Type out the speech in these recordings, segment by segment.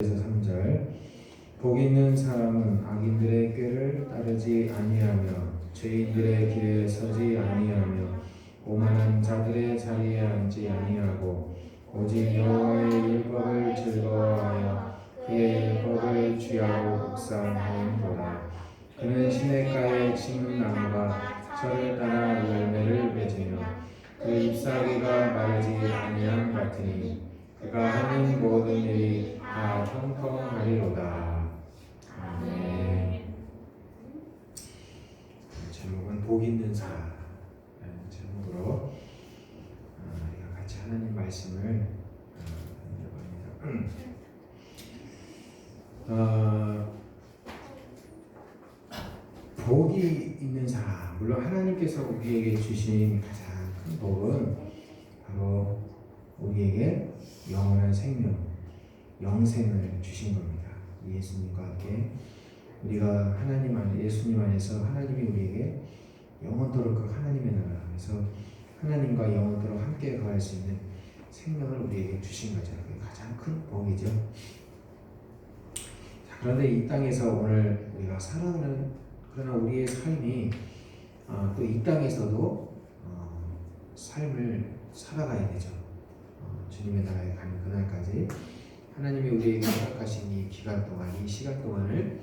3절. 복 있는 사람은 악인들의 꾀를 따르지 아니하며 죄인들의 길에 서지 아니하며 오만한 자들의 자리에 앉지 아니하고 오직 여호와의 율법을 즐거워하여 그의 율법을 취하고 묵상하는도다. 그는 시냇가에 심은 나무가 철을 따라 열매를 맺으며 그 잎사귀가 마르지 아니함 같으니 그가 하는 모든 일이 다 형통하리로다. 아멘. 제목은 복 있는 사라는 제목으로 아, 우리가 같이 하나님 말씀을 아, 읽어봅니다. 어, 복이 있는 사람, 물론 하나님께서 우리에게 주신 가장 큰 복은 바로 우리에게 영원한 생명, 영생을 주신 겁니다. 예수님과 함께 우리가 하나님 안에 예수님 안에서 하나님이 우리에게 영원토록 그 하나님의 나라 안에서 하나님과 영원토록 함께 거할 수 있는 생명을 우리에게 주신 거죠. 그게 가장 큰 복이죠. 자, 그런데 이 땅에서 오늘 우리가 살아가는 그러나 우리의 삶이 어, 또이 땅에서도 어, 삶을 살아가야 되죠. 어, 주님의 나라에 가는 그날까지 하나님이 우리에게 허락하신 이 기간 동안, 이 시간 동안을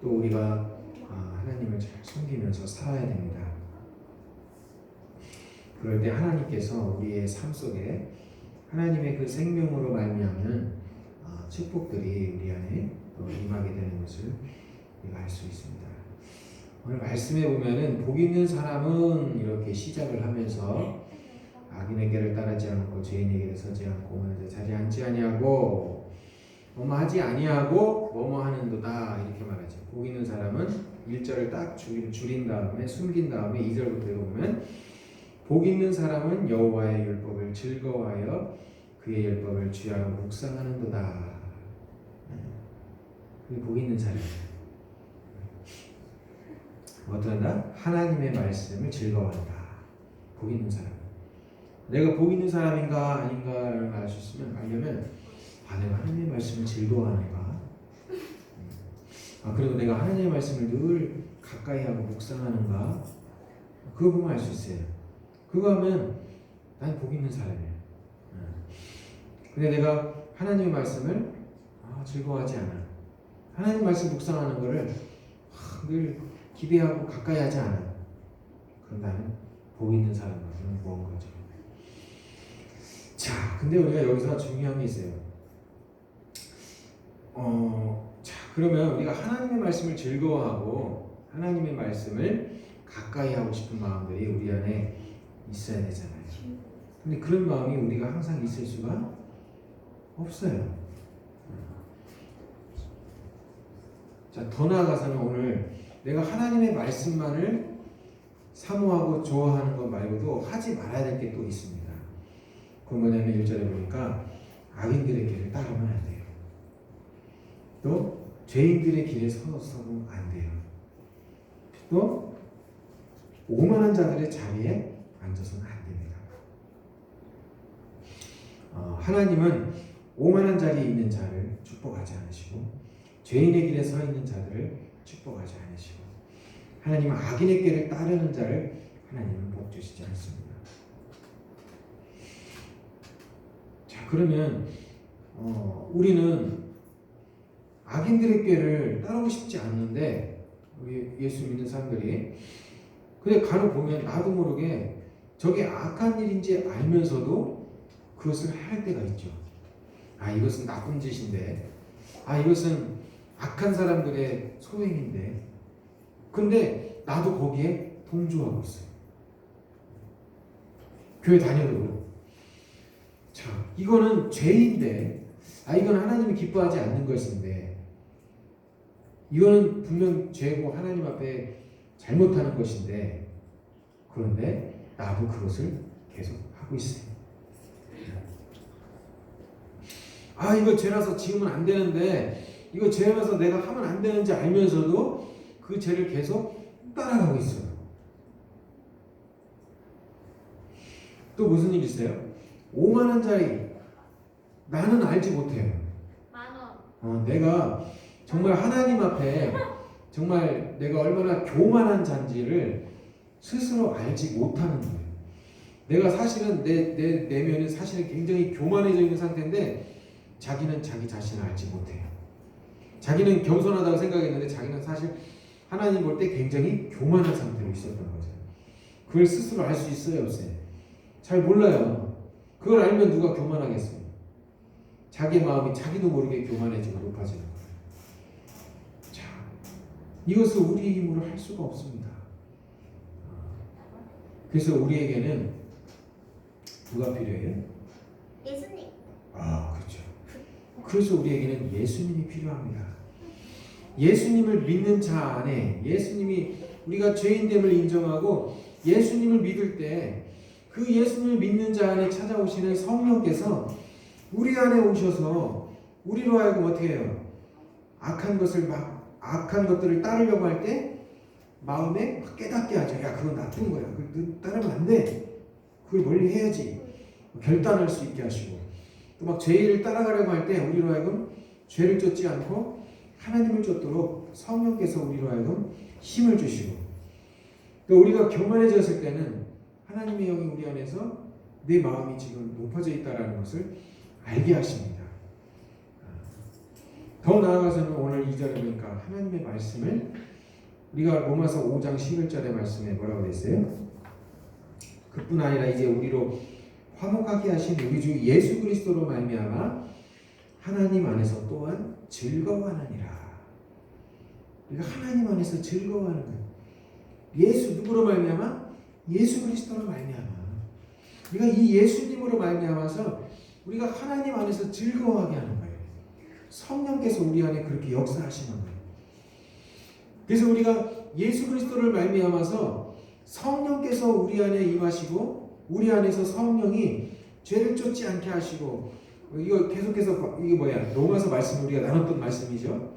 또 우리가 어, 하나님을 잘 섬기면서 살아야 됩니다. 그럴 때 하나님께서 우리의 삶 속에 하나님의 그 생명으로 말미암는 어, 축복들이 우리 안에 또 임하게 되는 것을 우리가 알 수 있습니다. 오늘 말씀에 보면은 복 있는 사람은 이렇게 시작을 하면서 악인의 길을 따르지 않고 죄인의 길에 서지 않고 오늘 자리 앉지 아니하고 뭐뭐 하지 아니하고 뭐뭐 하는도다 이렇게 말하죠. 복 있는 사람은 1절을 딱 줄인, 줄인 다음에 숨긴 다음에 2절부터 읽어보면 복 있는 사람은 여호와의 율법을 즐거워하여 그의 율법을 취하고 묵상하는도다. 그게 복 있는 사람이에요. 어떠한다? 하나님의 말씀을 즐거워한다. 복 있는 사람. 내가 복 있는 사람인가 아닌가를 알수 있으면 알려면 아 내가 하나님의 말씀을 즐거워하는가. 아 그리고 내가 하나님의 말씀을 늘 가까이 하고 묵상하는가. 그거 보면 알 수 있어요. 그거 하면 난 복 있는 사람이에요. 근데 내가 하나님의 말씀을 아, 즐거워하지 않아. 하나님 말씀 묵상하는 거를 아, 늘 기대하고 가까이 하지 않아. 그럼 나는 복 있는 사람으로는 무언 거죠. 자, 근데 우리가 여기서 중요한 게 있어요. 어, 자, 그러면 우리가 하나님의 말씀을 즐거워하고 하나님의 말씀을 가까이 하고 싶은 마음들이 우리 안에 있어야 되잖아요. 근데 그런 마음이 우리가 항상 있을 수가 없어요. 자, 더 나아가서는 오늘 내가 하나님의 말씀만을 사모하고 좋아하는 것 말고도 하지 말아야 될 게 또 있습니다. 그 뭐냐면 1절에 보니까 악인들의 길을 따르면 안 돼요. 또 죄인들의 길에 서서는 안 돼요. 또 오만한 자들의 자리에 앉아서는 안 됩니다. 어, 하나님은 오만한 자리에 있는 자를 축복하지 않으시고 죄인의 길에 서 있는 자들을 축복하지 않으시고 하나님은 악인의 길을 따르는 자를 하나님은 복 주시지 않습니다. 자 그러면 어, 우리는 악인들의 길을 따르고 싶지 않는데 우리 예수 믿는 사람들이 근데 간혹 보면 나도 모르게 저게 악한 일인지 알면서도 그것을 할 때가 있죠. 아 이것은 나쁜 짓인데, 아 이것은 악한 사람들의 소행인데, 근데 나도 거기에 동조하고 있어요. 교회 다녀도 자 이거는 죄인데, 아 이건 하나님이 기뻐하지 않는 것인데, 이거는 분명 죄고 하나님 앞에 잘못하는 것인데, 그런데 나도 그것을 계속 하고 있어요. 아 이거 죄라서 지으면 안 되는데 이거 죄라서 내가 하면 안 되는지 알면서도 그 죄를 계속 따라가고 있어요. 또 무슨 일 있어요? 오만한 자리 나는 알지 못해요. 만 원. 어, 내가 정말 하나님 앞에 정말 내가 얼마나 교만한 잔지를 스스로 알지 못하는 거예요. 내가 사실은 내, 내 내면은 사실은 굉장히 교만해져 있는 상태인데 자기는 자기 자신을 알지 못해요. 자기는 겸손하다고 생각했는데 자기는 사실 하나님 볼 때 굉장히 교만한 상태로 있었던 거죠. 그걸 스스로 알 수 있어요, 없어요? 잘 몰라요. 그걸 알면 누가 교만하겠어요? 자기 마음이 자기도 모르게 교만해지고 높아지는 이것을 우리 힘으로 할 수가 없습니다. 그래서 우리에게는 누가 필요해요? 예수님. 아, 그렇죠. 그래서 우리에게는 예수님이 필요합니다. 예수님을 믿는 자 안에 예수님이 우리가 죄인됨을 인정하고 예수님을 믿을 때 그 예수님을 믿는 자 안에 찾아오시는 성령께서 우리 안에 오셔서 우리로 하여금 어떻게 해요? 악한 것을 막 악한 것들을 따르려고 할 때 마음에 막 깨닫게 하죠. 야, 그건 나쁜 거야. 따르면 안 돼. 그걸 멀리 해야지. 결단할 수 있게 하시고 또 막 죄를 따라가려고 할 때 우리로 하여금 죄를 쫓지 않고 하나님을 쫓도록 성령께서 우리로 하여금 힘을 주시고 또 우리가 교만해졌을 때는 하나님의 영이 우리 안에서 내 마음이 지금 높아져 있다라는 것을 알게 하십니다. 더 나아가서는 오늘 2절에 보니까 하나님의 말씀을 우리가 로마서 5장 11절의 말씀에 뭐라고 됐어요? 그뿐 아니라 이제 우리로 화목하게 하신 우리 주 예수 그리스도로 말미암아 하나님 안에서 또한 즐거워하느니라. 우리가 하나님 안에서 즐거워하는 거예요. 예수 누구로 말미암아? 예수 그리스도로 말미암아. 우리가 이 예수님으로 말미암아서 우리가 하나님 안에서 즐거워하게 하는 거예요. 성령께서 우리 안에 그렇게 역사하시는 거예요. 그래서 우리가 예수 그리스도를 말미암아서 성령께서 우리 안에 임하시고 우리 안에서 성령이 죄를 쫓지 않게 하시고 이거 계속해서 이게 뭐야 로마서 말씀 우리가 나눴던 말씀이죠.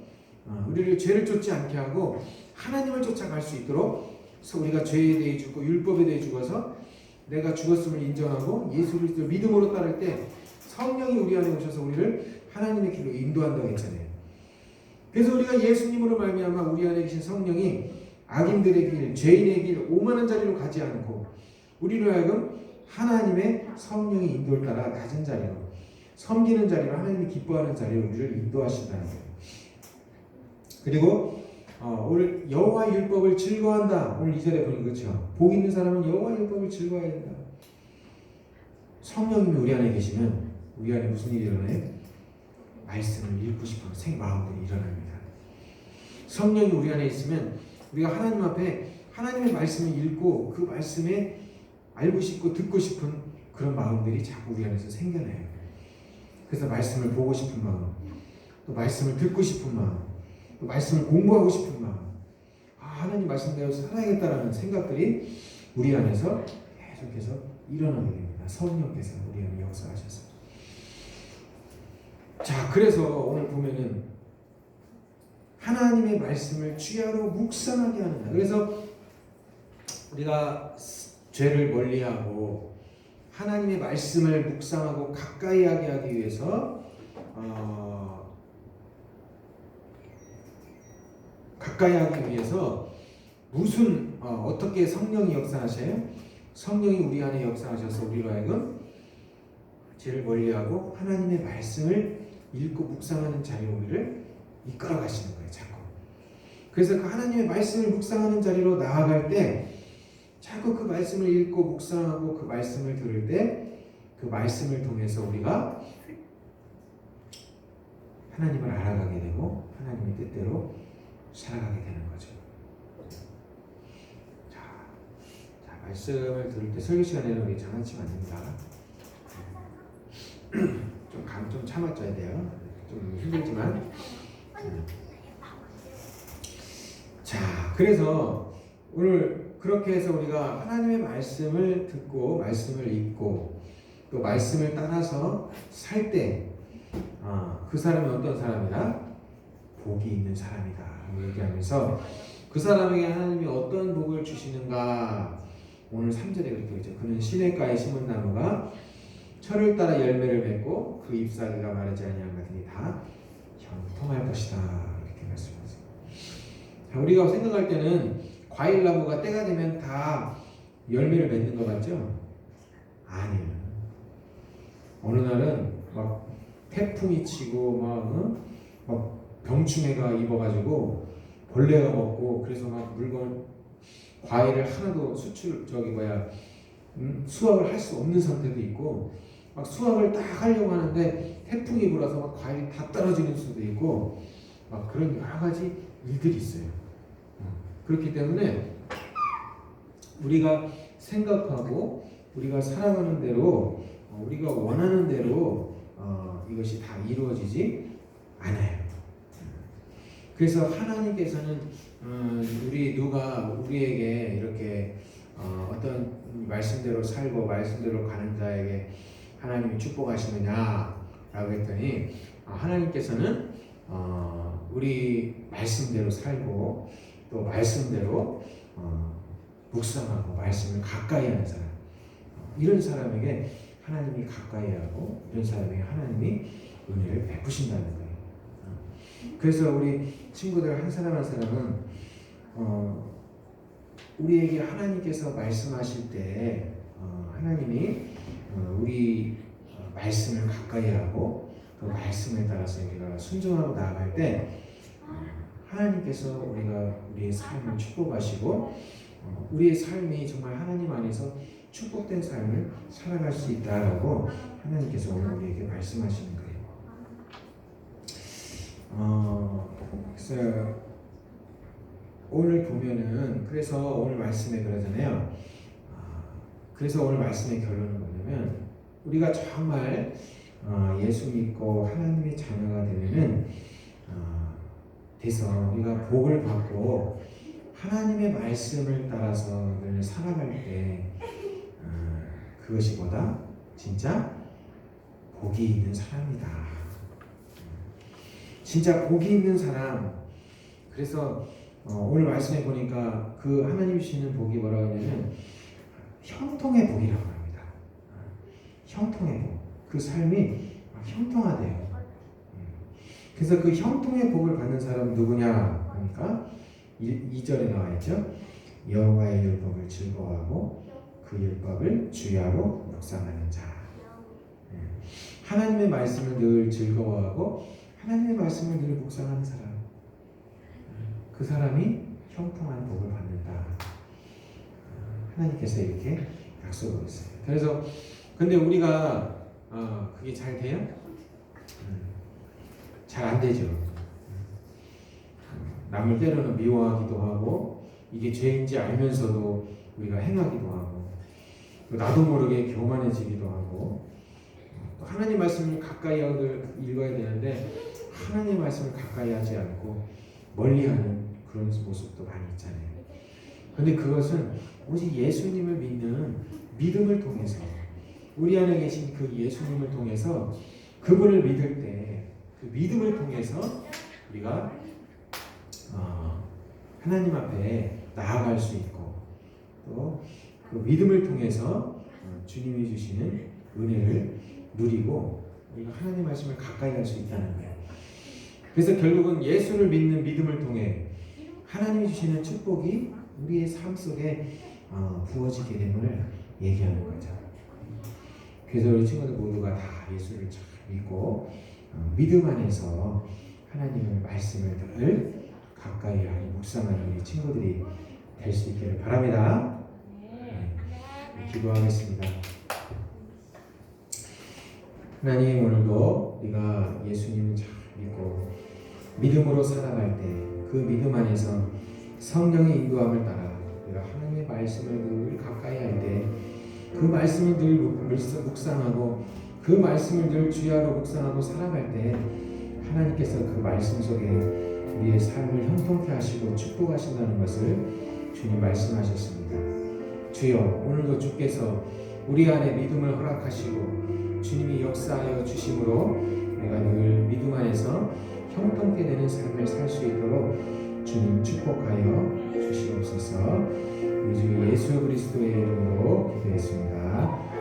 어, 우리를 죄를 쫓지 않게 하고 하나님을 쫓아갈 수 있도록 우리가 죄에 대해 죽고 율법에 대해 죽어서 내가 죽었음을 인정하고 예수 그리스도를 믿음으로 따를 때 성령이 우리 안에 오셔서 우리를 하나님의 길로 인도한다고 했잖아요. 그래서 우리가 예수님으로 말미암아 우리 안에 계신 성령이 악인들의 길, 죄인의 길, 오만한 자리로 가지 않고 우리로 하여금 하나님의 성령의 인도를 따라 낮은 자리로 섬기는 자리로 하나님이 기뻐하는 자리로 우리를 인도하신다는 거예요. 그리고 어, 오늘 여호와 율법을 즐거워한다. 오늘 2절에 보니 그렇죠. 복 있는 사람은 여호와 율법을 즐거워해야 된다. 성령님이 우리 안에 계시면 우리 안에 무슨 일이 일어나요? 말씀을 읽고 싶은 생 마음들이 일어납니다. 성령이 우리 안에 있으면 우리가 하나님 앞에 하나님의 말씀을 읽고 그 말씀에 알고 싶고 듣고 싶은 그런 마음들이 자꾸 우리 안에서 생겨나요. 그래서 말씀을 보고 싶은 마음, 또 말씀을 듣고 싶은 마음, 또 말씀을 공부하고 싶은 마음, 아, 하나님 말씀대로 살아야겠다라는 생각들이 우리 안에서 계속해서 일어나게 됩니다. 성령께서 우리 안에 역사하셔서. 자, 그래서 오늘 보면은 하나님의 말씀을 주야로 묵상하게 하는다. 그래서 우리가 죄를 멀리하고 하나님의 말씀을 묵상하고 가까이 하게 하기 위해서 어, 가까이 하기 위해서 무슨 어, 떻게 성령이 역사하셔요? 성령이 우리 안에 역사하셔서 우리로 하여금 죄를 멀리하고 하나님의 말씀을 읽고 묵상하는 자리로 우리를 이끌어 가시는 거예요, 자꾸. 그래서 그 하나님의 말씀을 묵상하는 자리로 나아갈 때 자꾸 그 말씀을 읽고 묵상하고 그 말씀을 들을 때 그 말씀을 통해서 우리가 하나님을 알아가게 되고 하나님의 뜻대로 살아가게 되는 거죠. 자, 자 말씀을 들을 때 설교 시간에는 우리 장난치면 안 됩니다. 좀감좀 참아줘야 돼요. 좀 힘들지만. 자, 그래서 오늘 그렇게 해서 우리가 하나님의 말씀을 듣고 말씀을 읽고 또 말씀을 따라서 살 때, 아, 그 사람이 어떤 사람이다? 복이 있는 사람이다. 얘기하면서 그 사람에게 하나님이 어떤 복을 주시는가? 오늘 3절에 그렇게 했죠. 그는 시냇가에 심은 나무가 철을 따라 열매를 맺고 그 잎사귀가 마르지 아니한 같으니 다 어, 통할 것이다 이렇게 말씀하세요. 자, 우리가 생각할 때는 과일 나무가 때가 되면 다 열매를 맺는 것 같죠? 아니에요. 어느 날은 막 태풍이 치고 막, 어? 막 병충해가 입어가지고 벌레가 먹고 그래서 막 물건 과일을 하나도 수출 저기 뭐야 음, 수확을 할 수 없는 상태도 있고 막 수확을 딱 하려고 하는데 태풍이 불어서 막 과일이 다 떨어지는 수도 있고 막 그런 여러 가지 일들이 있어요. 어, 그렇기 때문에 우리가 생각하고 우리가 살아가는 대로 어, 우리가 원하는 대로 어, 이것이 다 이루어지지 않아요. 그래서 하나님께서는 음, 우리 누가 우리에게 이렇게 어, 어떤 말씀대로 살고 말씀대로 가는 자에게 하나님이 축복하시느냐라고 했더니 어, 하나님께서는 어, 우리 말씀대로 살고 또 말씀대로 어, 묵상하고 말씀을 가까이 하는 사람 어, 이런 사람에게 하나님이 가까이 하고 이런 사람에게 하나님이 은혜를 베푸신다는 거예요. 어, 그래서 우리 친구들 한 사람 한 사람은 어, 우리에게 하나님께서 말씀하실 때 어, 하나님이 어, 우리 어, 말씀을 가까이 하고 그 말씀에 따라서 우리가 순종하고 나아갈 때 어, 하나님께서 우리가 우리의 삶을 축복하시고 어, 우리의 삶이 정말 하나님 안에서 축복된 삶을 살아갈 수 있다라고 하나님께서 오늘 우리에게 말씀하시는 거예요. 어, 그래서 오늘 보면은 그래서 오늘 말씀에 그러잖아요. 아, 그래서 오늘 말씀의 결론은 뭐냐면 우리가 정말 어, 예수 믿고 하나님의 자녀가 되면은 어, 돼서 우리가 복을 받고 하나님의 말씀을 따라서 늘 살아갈 때 어, 그것이 보다 진짜 복이 있는 사람이다. 진짜 복이 있는 사람. 그래서 어, 오늘 말씀해 보니까 그 하나님 주시는 복이 뭐라고 하냐면 형통의 복이라고 형통의 복. 그 삶이 형통하대요. 음. 그래서 그 형통의 복을 받는 사람은 누구냐 하니까 2절에 나와 있죠. 여호와의 율법을 즐거워하고 그 율법을 주야로 묵상하는 자. 예. 하나님의 말씀을 늘 즐거워하고 하나님의 말씀을 늘 묵상하는 사람. 그 사람이 형통한 복을 받는다. 하나님께서 이렇게 약속을 했어요. 그래서 근데 우리가 어, 그게 잘 돼요? 잘안 되죠. 남을 때로는 미워하기도 하고 이게 죄인지 알면서도 우리가 행하기도 하고 나도 모르게 교만해지기도 하고 또 하나님 말씀을 가까이 읽어야 되는데 하나님 말씀을 가까이 하지 않고 멀리하는 그런 모습도 많이 있잖아요. 근데 그것은 오직 예수님을 믿는 믿음을 통해서 우리 안에 계신 그 예수님을 통해서 그분을 믿을 때 그 믿음을 통해서 우리가 어, 하나님 앞에 나아갈 수 있고 또 그 믿음을 통해서 어, 주님이 주시는 은혜를 누리고 우리가 하나님 말씀을 가까이 갈수 있다는 거예요. 그래서 결국은 예수를 믿는 믿음을 통해 하나님이 주시는 축복이 우리의 삶 속에 어, 부어지게 됨을 얘기하는 거죠. 그래서 우리 친구들 모두가 다 예수를 잘 믿고 어, 믿음 안에서 하나님의 말씀을 늘 가까이 하고 묵상하는 우리 친구들이 될 수 있기를 바랍니다. 네, 기도하겠습니다. 하나님 오늘도 우리가 예수님을 잘 믿고 믿음으로 살아갈 때 그 믿음 안에서 성령의 인도함을 따라 우리가 하나님의 말씀을 늘 가까이 할때 그 말씀을 늘 묵상하고 그 말씀을 늘 주야로 묵상하고 살아갈 때 하나님께서 그 말씀 속에 우리의 삶을 형통케 하시고 축복하신다는 것을 주님 말씀하셨습니다. 주여 오늘도 주께서 우리 안에 믿음을 허락하시고 주님이 역사하여 주심으로 내가 늘 믿음 안에서 형통케 되는 삶을 살 수 있도록 주님 축복하여 주시옵소서. 우리 주 예수 그리스도의 이름으로 기도했습니다.